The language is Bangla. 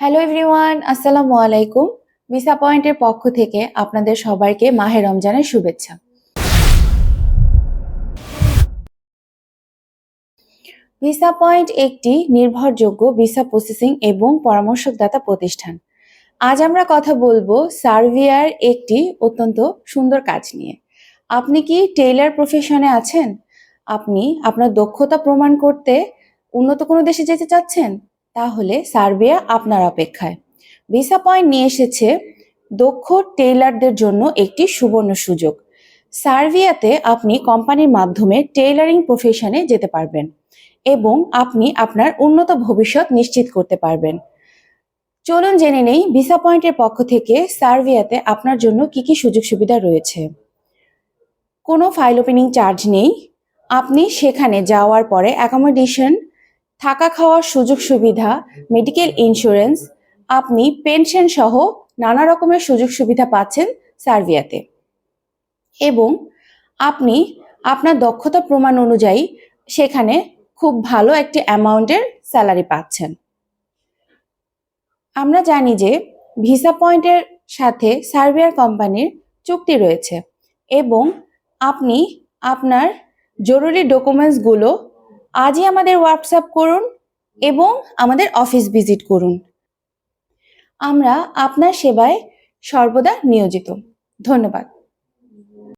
হ্যালো এভরিওয়ান আসসালামু আলাইকুম ভিসা পয়েন্টের পক্ষ থেকে আপনাদের সবাইকে মাহে রমজানের শুভেচ্ছা। ভিসা পয়েন্ট একটি নির্ভরযোগ্য ভিসা প্রসেসিং এবং পরামর্শদাতা প্রতিষ্ঠান। আজ আমরা কথা বলব সার্ভিয়ার একটি অত্যন্ত সুন্দর কাজ নিয়ে। আপনি কি টেইলার প্রফেশনে আছেন? আপনি আপনার দক্ষতা প্রমাণ করতে উন্নত কোনো দেশে যেতে চাচ্ছেন? তাহলে সার্বিয়া আপনার অপেক্ষায়। ভিসা পয়েন্ট নিয়ে এসেছে দক্ষ টেইলারদের জন্য একটি সুবর্ণ সুযোগ। সার্বিয়াতে আপনি কোম্পানির মাধ্যমে টেইলারিং প্রফেশনে যেতে পারবেন এবং আপনি আপনার উন্নত ভবিষ্যৎ নিশ্চিত করতে পারবেন। চলুন জেনে নেই ভিসা পয়েন্টের পক্ষ থেকে সার্বিয়াতে আপনার জন্য কি কি সুযোগ সুবিধা রয়েছে। কোনো ফাইল ওপেনিং চার্জ নেই। আপনি সেখানে যাওয়ার পরে অ্যাকোমোডেশন থাকা খাওয়ার সুযোগ সুবিধা মেডিকেল ইন্স্যুরেন্স আপনি পেনশন সহ নানা রকমের সুযোগ সুবিধা পাচ্ছেন সার্বিয়াতে এবং আপনি আপনার দক্ষতা প্রমাণ অনুযায়ী সেখানে খুব ভালো একটি অ্যামাউন্টের স্যালারি পাচ্ছেন। আমরা জানি যে ভিসা পয়েন্টের সাথে সার্বিয়ার কোম্পানির চুক্তি রয়েছে এবং আপনি আপনার জরুরি ডকুমেন্টসগুলো আজই আমাদের হোয়াটসঅ্যাপ করুন এবং আমাদের অফিস ভিজিট করুন। আমরা আপনার সেবায় সর্বদা নিয়োজিত। ধন্যবাদ।